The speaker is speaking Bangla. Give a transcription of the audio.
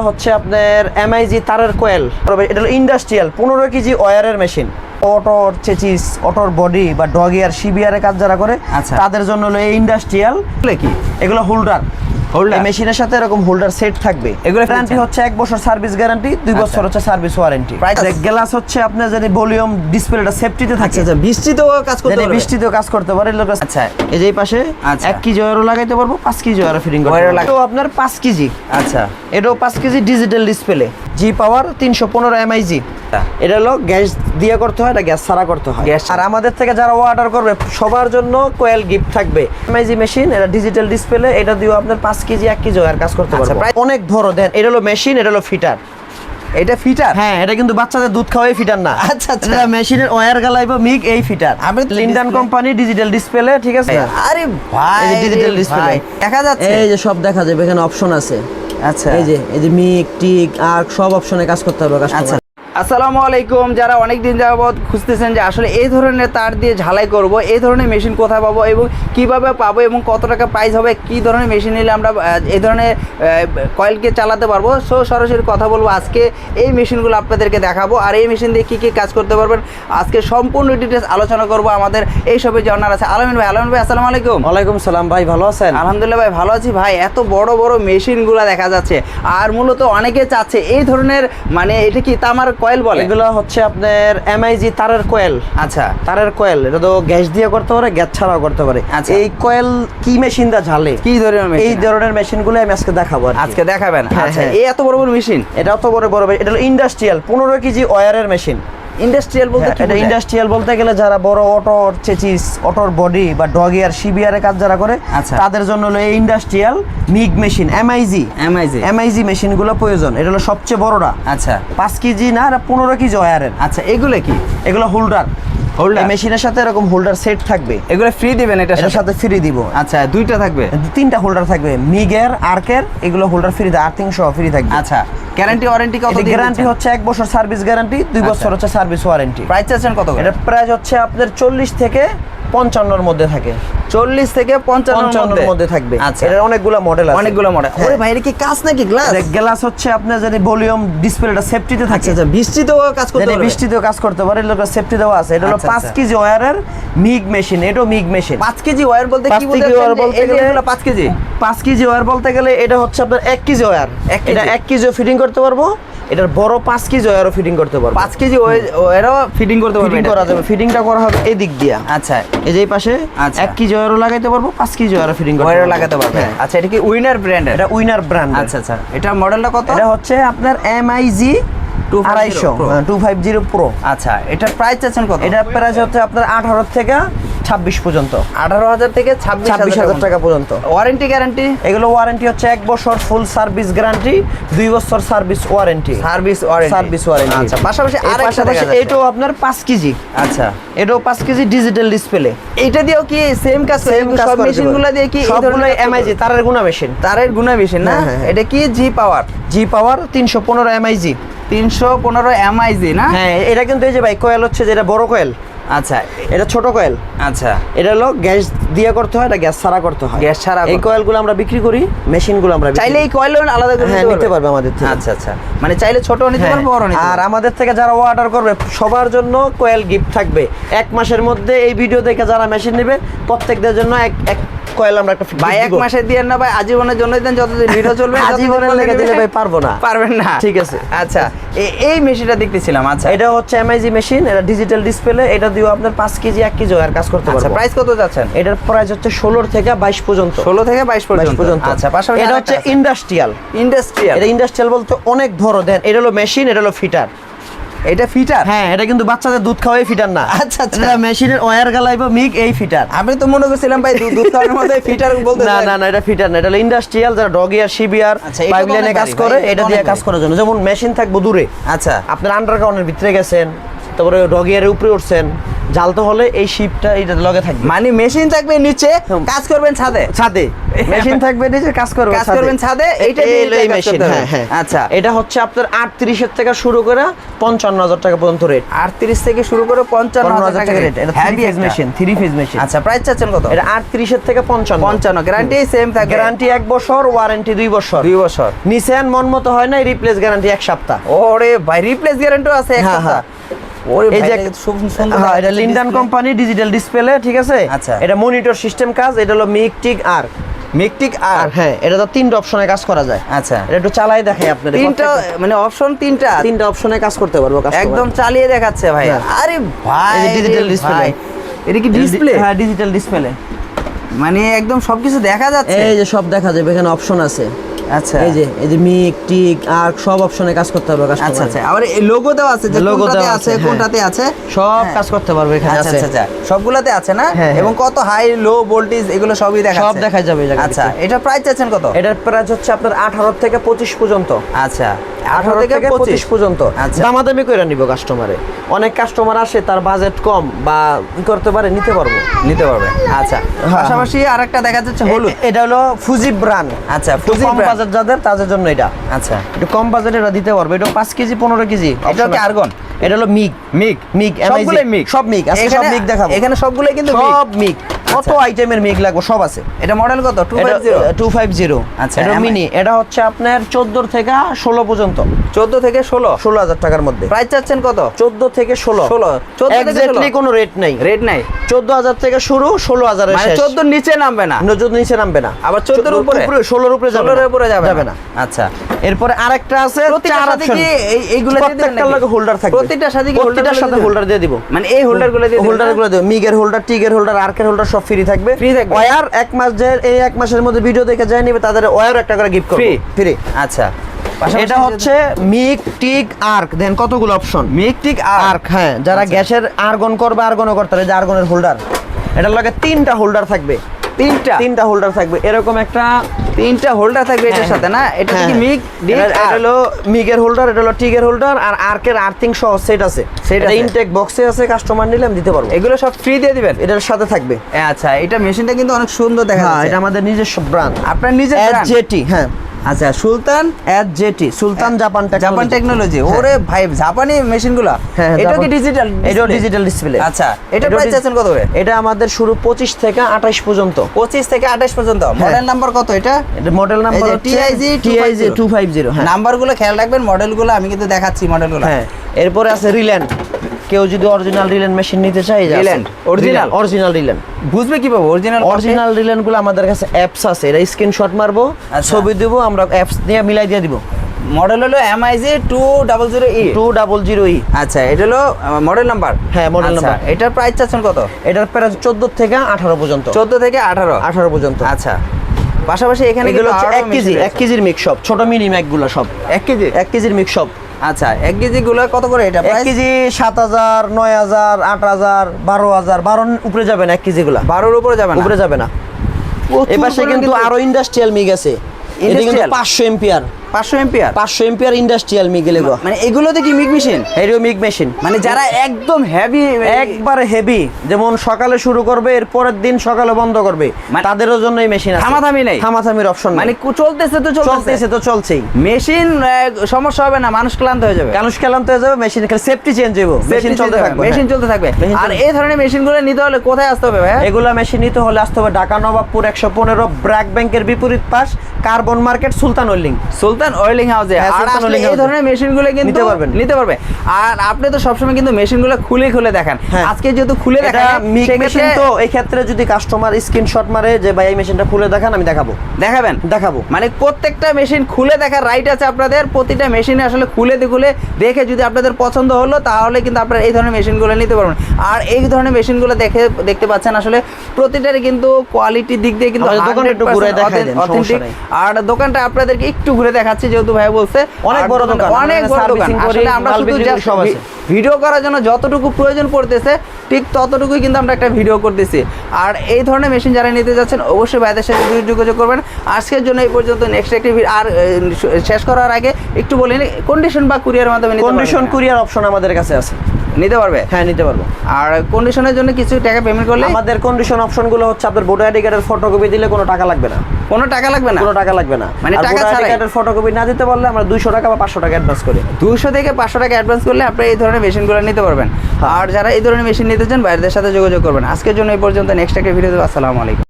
হচ্ছে আপনার এমআইজি তারের কোয়েল এটা হলো ইন্ডাস্ট্রিয়াল পনেরো কেজি ওয়ারের মেশিন অটোর চেচিস অটোর বডি বা ডগিয়ার সিবিআর কাজ যারা করে আচ্ছা। তাদের জন্য হলো এই ইন্ডাস্ট্রিয়াল কি এগুলো হোল্ডার? এই মেশিনের সাথে এরকম হোল্ডার সেট থাকবে। এগুলো গ্যারান্টি হচ্ছে এক বছর সার্ভিস গ্যারান্টি দুই বছর হচ্ছে সার্ভিস ওয়ারেন্টি গ্লাস হচ্ছে আপনার যদি ভলিউম ডিসপ্লেটা সেফটিতে থাকে। আচ্ছা বৃষ্টিতেও কাজ করতে পারবে? বৃষ্টিতেও কাজ করতে পারে লোক আচ্ছা। এই যে পাশে আচ্ছা। এক কেজি ওয়ারও লাগাইতে পারব পাঁচ কেজি ওয়ারও ফিটিং করতে পারব। আপনার পাঁচ কেজি। আচ্ছা। এটাও পাঁচ কেজি ডিজিটাল ডিসপ্লে জি পাওয়ার তিনশো পনেরো এমআইজি এটা হলো গ্যাস দিয়ে করতে হয় এটা গ্যাস ছাড়া করতে হয়। গ্যাস আর আমাদের থেকে যারা অর্ডার করবে সবার জন্য কোয়েল গিফট থাকবে। এমআইজি মেশিন এটা ডিজিটাল ডিসপ্লে এটা দিয়েও আপনার পাঁচ কেজি এক কেজি ওয়ার কাজ করতে আচ্ছা, পারবে। প্রায়- অনেক ধরো দেন এটা হলো মেশিন এটা হলো ফিটার। এটা ফিটার? হ্যাঁ এটা কিন্তু বাচ্চাদের দুধ খাওয়াই ফিটার না। আচ্ছা, আচ্ছা। মেশিনের ওয়্যার গালাইবো মিগ এই ফিটার। আমি লিন্ডান কোম্পানি ডিজিটাল ডিসপ্লে ঠিক আছে? আরে ভাই এই ডিজিটাল ডিসপ্লে দেখা যাচ্ছে। এই যে সব দেখা যাবে এখানে অপশন আছে। আচ্ছা। এই যে এই যে মিক টিক আর সব অপশনে কাজ করতে হবে আচ্ছা। কাস্টমার আসসালামু আলাইকুম। যারা অনেক দিন যাবত খুঁজতেছেন যে আসলে এই ধরনের তার দিয়ে ঝালাই করব এই ধরনের মেশিন কোথায় পাবো এবং কীভাবে পাবো এবং কত টাকা প্রাইস হবে কি ধরনের মেশিন নিলে আমরা এই ধরনের কয়েলকে চালাতে পারব। সো সরাসরি কথা বলব আজকে। এই মেশিনগুলো আপনাদেরকে দেখাবো। আর এই মেশিন দিয়ে কী কী কাজ করতে পারবেন আজকে সম্পূর্ণ ডিটেলস আলোচনা করব আমাদের এই সবে যে অনার আছে আলমিন ভাই। আলমিন ভাই আসসালামু আলাইকুম। ওয়ালাইকুম সালাম ভাই ভালো আছেন? আলহামদুলিল্লাহ ভাই ভালো আছি ভাই। এত বড় বড় মেশিনগুলো দেখা যাচ্ছে। আর মূলত অনেকে চাচ্ছে এই ধরনের মানে এটা কি তামার কয়েল বলে। এগুলো হচ্ছে আপনার এমআইজি তারের কয়েল। আচ্ছা। তারের কয়েল এটা তো গ্যাস দিয়ে করতে পারে গ্যাস ছাড়াও করতে পারে। আচ্ছা। এই কয়েল কি মেশিন দা ঝালে? কি ধরনের এই মেশিন ধরনের মেশিনগুলো আমি আজকে দেখাবো আজকে দেখাবেন? হ্যাঁ, আচ্ছা হ্যাঁ। এই এত বড় বড় মেশিন এটা অত বড় বড় এটা হলো ইন্ডাস্ট্রিয়াল পনেরো কেজি ওয়ারের মেশিন ইন্ডাস্ট্রিয়াল বলতে হ্যাঁ, এটা ইন্ডাস্ট্রিয়াল বলতে গেলে যারা বড় অটোর চেচিস অটোর বডি বা ডগিয়ার সিবিআর কাজ যারা করে আচ্ছা। তাদের জন্য হলো এই industrial MIG machine MIG MIG MIG মেশিনগুলো প্রয়োজন এটা হলো সবচেয়ে বড়টা আচ্ছা। পাঁচ কেজি না পনেরো কেজি ওয়ারের আচ্ছা এগুলো কি? এগুলো হোল্ডার? এই মেশিনের সাথে এরকম হোল্ডার সেট থাকবে। এগুলো ফ্রি দিবেন এটা এটার সাথে? ফ্রি দিব। আচ্ছা দুইটা থাকবে? তিনটা হোল্ডার থাকবে। মিগের আর্কের এগুলো হোল্ডার ফ্রি দেয়। আর্থিং সহ ফ্রি থাকবে। আচ্ছা গ্যারান্টি ওয়ারেন্টি কত দিন গ্যারান্টি হচ্ছে এক বছর সার্ভিস গ্যারান্টি দুই আচ্ছা। বছর হচ্ছে সার্ভিস ওয়ারেন্টি প্রাইস চাচ্ছেন কত এটা প্রাইস হচ্ছে আপনার চল্লিশ থেকে পঞ্চান্নর মধ্যে থাকে। চল্লিশ থেকে পঞ্চান্নর মধ্যে? থাকবে। আচ্ছা। এটার অনেকগুলো মডেল আছে। অনেকগুলো মডেল হ্যাঁ। ওরে ভাই এটা কি কাজ নাকি গ্লাস গ্লাস হচ্ছে আপনার যদি ভলিউম ডিসপ্লেটা সেফটিতে থাকে। আচ্ছা আচ্ছা বৃষ্টিতেও কাজ করতে পারবে? বৃষ্টিতেও কাজ করতে পারে লোক সেফটি দেওয়া আছে। এটা হলো আচ্ছা, পাঁচ আচ্ছা। কেজি ওয়্যারের মিগ মেশিন এটাও মিগ মেশিন পাঁচ কেজি ওয়ার বলতে কি কেজি বলতে wire বলতে গেলে- পাঁচ কেজি? পাঁচ কেজি ওয়্যার বলতে গেলে এটা হচ্ছে আপনার এক কেজি ওয়্যার কেজি? এটা এক কেজিও ফিটিং করতে পারব। এটার বড় পাঁচ কেজি ওয়ারও ফিটিং করতে পারব। পাঁচ কেজি ওয়ারও ফিটিং করতে পারবে ফিটিং করা যাবে। ফিটিংটা করা হবে এই দিক দিয়া। আচ্ছা। এই যে পাশে আচ্ছা। এক কেজি ওয়ারও লাগাইতে পারব পাঁচ কেজি ওয়ারও ফিটিং করতে ওয়ারও। লাগাতে পারবে। হ্যাঁ। আচ্ছা এটা কি উইনার ব্র্যান্ড এটা উইনার ব্র্যান্ড আচ্ছা আচ্ছা। এটা মডেলটা কত? এটা হচ্ছে আপনার এমআইজি 250 আড়াইশো। টু ফাইভ জিরো প্রো আচ্ছা এটার প্রাইস চাচ্ছেন কত? এটার প্রাইস হচ্ছে আপনার আঠারো থেকে ছাব্বিশ পর্যন্ত। আঠারো হাজার থেকে ছাব্বিশ হাজার টাকা পর্যন্ত। ওয়ারেন্টি গ্যারান্টি এগুলো ওয়ারেন্টি হচ্ছে এক বছর ফুল সার্ভিস গ্যারান্টি দুই বছর service warranty service warranty service warranty আচ্ছা পাশাপাশি আরেকটা পাশাপাশি এটাও আপনার পাঁচ কেজি। আচ্ছা। এটাও পাঁচ কেজি ডিজিটাল ডিসপ্লে এটা দিয়েও কি সেম কাজ সেম সব মেশিনগুলো দিয়ে কি এই সবগুলো ধরনের এমআইজি তারের গুণা মেশিন তারের গুণা মেশিন না? হ্যাঁ, হ্যাঁ। এটা কি জি পাওয়ার জি পাওয়ার তিনশো পনেরো এমআইজি তিনশো পনেরো এমআইজি না? হ্যাঁ এটা কিন্তু এই যে ভাই কয়েল হচ্ছে যেটা বড় কয়েল আচ্ছা এটা ছোট কয়েল। আচ্ছা। এটা হলো গ্যাস দিয়ে করতে হয় এটা গ্যাস ছাড়া করতে হয়। গ্যাস ছাড়া এই কয়েলগুলো আমরা বিক্রি করি মেশিনগুলো আমরা চাইলে এই কয়েল আলাদা করে হ্যাঁ, নিতে পারবে। আমাদের থেকে। আচ্ছা আচ্ছা। মানে চাইলে ছোট নিতে হ্যাঁ, পারবে বড় নিতে আর আমাদের থেকে যারা অর্ডার করবে সবার জন্য কয়েল গিফট থাকবে। এক মাসের মধ্যে এই ভিডিও দেখে যারা মেশিন নেবে প্রত্যেকদের জন্য এক এক কোয়েল আমরা একটা ভাই এক মাসে দিয়ে না ভাই আজীবনের জন্য দেন যতদিন ভিডিও চলবে আজীবনের লেগে দিলে ভাই পারব না। পারবেন না। ঠিক আছে। আচ্ছা এই মেশিনটা দেখতেছিলাম আচ্ছা। এটা হচ্ছে এমআইজি মেশিন এটা ডিজিটাল ডিসপ্লে এটা দিয়েও আপনার পাঁচ কেজি এক কেজি আর কাজ করতে আচ্ছা প্রাইস কত যাচ্ছেন? এটার প্রাইস হচ্ছে ষোলোর থেকে বাইশ পর্যন্ত। ষোলো থেকে বাইশ 22 পর্যন্ত পর্যন্ত। আচ্ছা পাশাপাশি এটা হচ্ছে ইন্ডাস্ট্রিয়াল ইন্ডাস্ট্রিয়াল এটা ইন্ডাস্ট্রিয়াল বলতে অনেক ধরো দেন এটা হলো মেশিন এটা হলো ফিটার এটা ফিটার? হ্যাঁ এটা কিন্তু বাচ্চাদের দুধ খাওয়াই ফিটার না। আচ্ছা, আচ্ছা। মেশিনের ওয়্যার গালাইবো মিক এই ফিটার। আমি তো মনে করছিলাম ভাই দুধ খাওয়ানোর মধ্যে ফিটার বলতে না না না এটা ফিটার না এটা ইন্ডাস্ট্রিয়াল যারা ডগিয়ার শিবিয়ার আচ্ছা, পাইপলাইনে কাজ করে এটা এটা দিয়ে কাজ করার জন্য। যেমন মেশিন থাকব দূরে। আচ্ছা। আপনার আন্ডারগ্রাউন্ডের ভিতরে গেছেন তারপরে ডগিয়ারের উপরে উঠছেন জ্বালতে হলে এই শিপটা এইটা লগে থাকবে। মানে মেশিন থাকবে নিচে কাজ করবেন ছাদে। ছাদে। মেশিন থাকবে নিচে কাজ করবে কাজ করবেন ছাদে, এইটা এই মেশিন হ্যাঁ হ্যাঁ। আচ্ছা। এটা হচ্ছে আপনার আটত্রিশের থেকে শুরু করে পঞ্চান্ন হাজার টাকা পর্যন্ত রেট আটত্রিশ থেকে শুরু করে পঞ্চান্ন পঞ্চান্ন হাজার টাকা রেট এটা phase machine three phase machine আচ্ছা প্রাইস চাচ্ছেন কত? এটা আটত্রিশের থেকে পঞ্চান্ন। পঞ্চান্ন গ্যারান্টি সেম থাকবে গ্যারান্টি এক বছর ওয়ারেন্টি দুই বছর। দুই বছর। নিছেন মন মতো হয় না রিপ্লেস গ্যারান্টি এক সপ্তাহ। ওরে ভাই রিপ্লেস গ্যারান্টিও আছে এক হ্যাঁ, সপ্তাহ। হ্যাঁ। এই যে এটা খুব সুন্দর হ্যাঁ এটা লিন্ডান কোম্পানি ডিজিটাল ডিসপ্লে ঠিক আছে? আচ্ছা। এটা মনিটর সিস্টেম কাজ এটা হলো মিকটিক আর মেকটিক আর হ্যাঁ এটা তো তিনটা অপশনে কাজ করা যায়। আচ্ছা। এটা একটু চালাই দেখাই তিনটা মানে অপশন তিনটা। তিনটা অপশনে কাজ করতে পারব একদম চালিয়ে দেখাচ্ছে ভাই। হ্যাঁ। আরে ভাই display। ভাই। এটা কি ডিসপ্লে হ্যাঁ ডিজিটাল ডিসপ্লে মানে একদম সবকিছু দেখা যাচ্ছে। এই যে সব দেখা যাবে এখানে অপশন আছে। আচ্ছা। এই যে এই যে মিক টিক আর সব অপশনে কাজ করতে পারবে আচ্ছা আচ্ছা। আবার এই লোগো দেওয়া আছে যে কোনটাতে আছে হ্যাঁ। কোনটাতে আছে? সব হ্যাঁ। কাজ করতে পারবে এখানে আচ্ছা আছে। আচ্ছা আচ্ছা। সবগুলাতে আছে না? হ্যাঁ। এবং কত হাই লো ভোল্টেজ এগুলো সবই দেখা সব দেখা যাবে আচ্ছা এটা প্রাইস চাচ্ছেন কত? এটার প্রাইস হচ্ছে আপনার আঠারো থেকে পঁচিশ পর্যন্ত। আচ্ছা। আঠারো থেকে পঁচিশ পর্যন্ত। আচ্ছা। দামাদামি করে নিব কাস্টমারে অনেক কাস্টমার আসে তার বাজেট কম বা করতে পারে নিতে পারব। নিতে পারবে। আচ্ছা। হ্যাঁ। পাশাপাশি আরেকটা দেখা যাচ্ছে হলুদ। এটা হলো ফুজি ব্রান্ড আচ্ছা ফুজি বাজেট যাদের তাদের জন্য এটা। আচ্ছা। একটু কম বাজেটে এটা দিতে পারবে। এটা পাঁচ কেজি পনেরো কেজি। এটা কি আর্গন এটা হলো মিগ। মিগ। মিগ সবগুলোই মিগ। সব মিগ। আজকে সব মিগ দেখাবো। এখানে সবগুলোই কিন্তু সব মিগ। কত আচ্ছা। আইটেমের মিগ লাগবে? সব আছে। এটা মডেল কত? Two five zero two five zero আচ্ছা, এটা মিনি এটা হচ্ছে আপনার চোদ্দ থেকে ষোলো পর্যন্ত। চোদ্দ থেকে ষোলো? ষোলো হাজার টাকার মধ্যে। প্রাইস চাচ্ছেন কত? চোদ্দ থেকে ষোলো। 16 14 থেকে এক্স্যাক্টলি কোনো রেট নেই। রেট নাই? চোদ্দ হাজার থেকে শুরু ষোলো হাজারের মানে শেষ। চোদ্দোর নিচে নামবে না? নজর নিচে নামবে না। আবার 14 এর উপরে? ষোলোর উপরে যাবে ষোলোর না। উপরে যাবে না। আচ্ছা। এরপরে আরেকটা আছে চার এই- এইগুলো নাকি? লগে হোল্ডার থাকবে। প্রত্যেকটার সাথে প্রত্যেকটার সাথে হোল্ডার দিয়ে দিব। মানে এই হোল্ডারগুলো দিয়ে হোল্ডারগুলো দেবো মিগের হোল্ডার টিগের হোল্ডার আর্কের হোল্ডার সব ফ্রি থাকবে। Free থাকবে? ওয়ার এক মাস যে এই এক মাসের মধ্যে ভিডিও দেখে যায় নিবে তাদের ওয়ার একটা করে গিফট করব। ফ্রি আচ্ছা। এটা হচ্ছে মিক টিক আর্ক। দেন কতগুলো অপশন মিকটিক আর্ক। হ্যাঁ। যারা আচ্ছা। গ্যাসের আর্গন করবে আর্গনও করতে পারে যে আর্গনের হোল্ডার এটার লগে তিনটা হোল্ডার থাকবে। তিনটা। তিনটা হোল্ডার থাকবে। এরকম একটা তিনটা হোল্ডার থাকবে এটার হ্যাঁ, সাথে না? এটা হ্যাঁ, কি মিগ মিক এটা- হলো মিগের হোল্ডার এটা হলো টিগের হোল্ডার আর আর্কের আর্থিং সহ সেট আছে। সেটা। ইনটেক বক্সে আছে কাস্টমার নিলে আমি দিতে পারব। এগুলো সব ফ্রি দিয়ে দিবেন? এটার সাথে থাকবে। আচ্ছা এটা মেশিনটা কিন্তু অনেক সুন্দর দেখা হ্যাঁ যাচ্ছে। এটা আমাদের নিজস্ব ব্র্যান্ড আপনার নিজের? জেটি হ্যাঁ। আচ্ছা Sultan S JT Sultan Japan Japan technology ওরে ভাই জাপানি মেশিনগুলো। হ্যাঁ, হ্যাঁ, এটা কি ডিজিটাল এটাও ডিজিটাল ডিসপ্লে আচ্ছা এটা প্রাইস আছেন কত করে? এটা আমাদের শুরু পঁচিশ থেকে আঠাশ পর্যন্ত। পঁচিশ থেকে আঠাশ পর্যন্ত। মডেল নাম্বার কত এটা? এটা model number TIG two five zero হ্যাঁ। নাম্বারগুলো খেয়াল রাখবেন মডেলগুলো আমি কিন্তু দেখাচ্ছি মডেলগুলো হ্যাঁ। এরপরে আছে রিল্যান্ড কেউ যদি অরিজিনাল রিল্যান্ড মেশিন নিতে চায় Rilent, অরিজিনাল অরিজিনাল রিল্যান্ড বুঝবে কি কীভাবে? অরিজিনাল অরিজিনাল রিল্যান্ডগুলো আমাদের কাছে অ্যাপস আছে। এটা স্ক্রিনশট মারবো আচ্ছা। ছবি দেবো আমরা অ্যাপস দিয়ে মিলাই দিয়ে দিব। মডেল হলো MIG two double zero E two double zero E আচ্ছা এটা হলো মডেল নাম্বার হ্যাঁ, মডেল নাম্বার এটার প্রাইস চাচ্ছেন কত? এটার প্রায় চোদ্দ থেকে আঠারো পর্যন্ত। চোদ্দ থেকে আঠারো? আঠারো পর্যন্ত। আচ্ছা। পাশাপাশি এখানে এগুলো এক কেজি এক কেজির মিক্স সব ছোট মিনি ম্যাকগুলো সব। এক কেজি? এক কেজির মিক্স সব আচ্ছা এক কেজি গুলো কত করে এটা এক কেজি সাত হাজার নয় হাজার আট হাজার বারো হাজার বারোর উপরে যাবে না এক কেজি গুলা। বারোর উপরে যাবে না? উপরে যাবে না। এবার এপাশে কিন্তু আরও ইন্ডাস্ট্রিয়াল মিগ আছে। এটা কিন্তু পাঁচশো এম্পিয়ার। পাঁচশো এম্পিয়ার পাঁচশো এম্পিয়ার ইন্ডাস্ট্রিয়াল মিগ এগুলো মানে এগুলোতে কি মিক মেশিন এরিও মিগ মেশিন মানে যারা একদম হেভি একবারে হেভি যেমন সকালে শুরু করবে এর পরের দিন সকালে বন্ধ করবে। মানে- তাদেরও জন্য এই মেশিন আছে। থামাথামি নেই? থামাথামির অপশন মানে চলতেছে তো চলতেছে। তো চলছেই। মেশিন সমস্যা হবে না মানুষ ক্লান্ত হয়ে যাবে। কানুষ খেলান্ত হয়ে যাবে মেশিন সেফটি চেঞ্জ হইব। মেশিন চলতে থাকবে। মেশিন হ্যাঁ। চলতে থাকবে। আর এই ধরনের মেশিনগুলো নিতে হলে কোথায় আসতে হবে ভাই? এগুলা মেশিন নিতে হলে আসতে হবে ঢাকা নবাবপুর একশো পনেরো ব্র্যাক ব্যাংকের বিপরীত পাশ carbon market Sultan Sultan oiling হাউসে হ্যাঁ, আর আসলে এই ধরনের মেশিনগুলো কিন্তু নিতে পারবেন। নিতে পারবে। আর আপনি তো সবসময় কিন্তু মেশিনগুলো খুলে খুলে দেখান। হ্যাঁ। আজকে যেহেতু খুলে এটা দেখান মেশিন তো এই ক্ষেত্রে যদি কাস্টমার স্ক্রিনশট মারে যে ভাই এই মেশিনটা খুলে দেখান আমি দেখাবো। দেখাবেন? দেখাবো। মানে প্রত্যেকটা মেশিন খুলে দেখার রাইট আছে আপনাদের। প্রতিটা মেশিনে আসলে খুলে দেখে যদি আপনাদের পছন্দ হলো তাহলে কিন্তু আপনারা এই ধরনের মেশিনগুলো নিতে পারবেন। আর এই ধরনের মেশিনগুলো দেখে দেখতে পাচ্ছেন আসলে প্রতিটারই কিন্তু কোয়ালিটির দিক দিয়ে কিন্তু আমাদের দোকানটা একটু ঘুরে 100% দেখাই দেন, সমস্যা authentic। নেই। আর দোকানটা আপনাদেরকে একটু ঘুরে দেখাচ্ছি যেহেতু ভাই বলছে। অনেক বড় দোকান, অনেক বড় দোকান। আসলে আমরা শুধু। ভিডিও করার জন্য যতটুকু প্রয়োজন পড়তেছে ঠিক ততটুকুই কিন্তু আমরা একটা ভিডিও করতেছি। আর এই ধরনের মেশিন যারা নিতে যাচ্ছেন অবশ্যই ভাইদের সাথে যোগ- যোগাযোগ করবেন। আজকের জন্য এই পর্যন্ত নেক্সট একটি আর শেষ করার আগে একটু বলিনি কন্ডিশন বা কুরিয়ার মাধ্যমে কন্ডিশন কুরিয়ার অপশন আমাদের কাছে আছে। নিতে পারবে? হ্যাঁ নিতে পারব। আর কন্ডিশনের জন্য কিছু টাকা পেমেন্ট করলে? আমাদের কন্ডিশন অপশনগুলো হচ্ছে আপনার ভোটার আইডি কার্ডের ফটোকপি দিলে কোনো টাকা লাগবে না। কোনো টাকা লাগবে না? কোনো টাকা লাগবে না। মানে টাকা ভোটার আইডি কার্ডের ফটোকপি না দিতে পারলে আমরা দুইশো টাকা বা পাঁচশো টাকা অ্যাডভান্স করি। দুশো থেকে পাঁচশো টাকা অ্যাডভান্স করলে আপনি এই ধরনের মেশিনগুলো নিতে পারবেন। আর যারা এই ধরনের মেশিন নিতে চান বাইরের সাথে যোগাযোগ করবেন। আজকের জন্য এই পর্যন্ত। নেক্সট একটা ভিডিও দেবো আসসালামু আলাইকুম।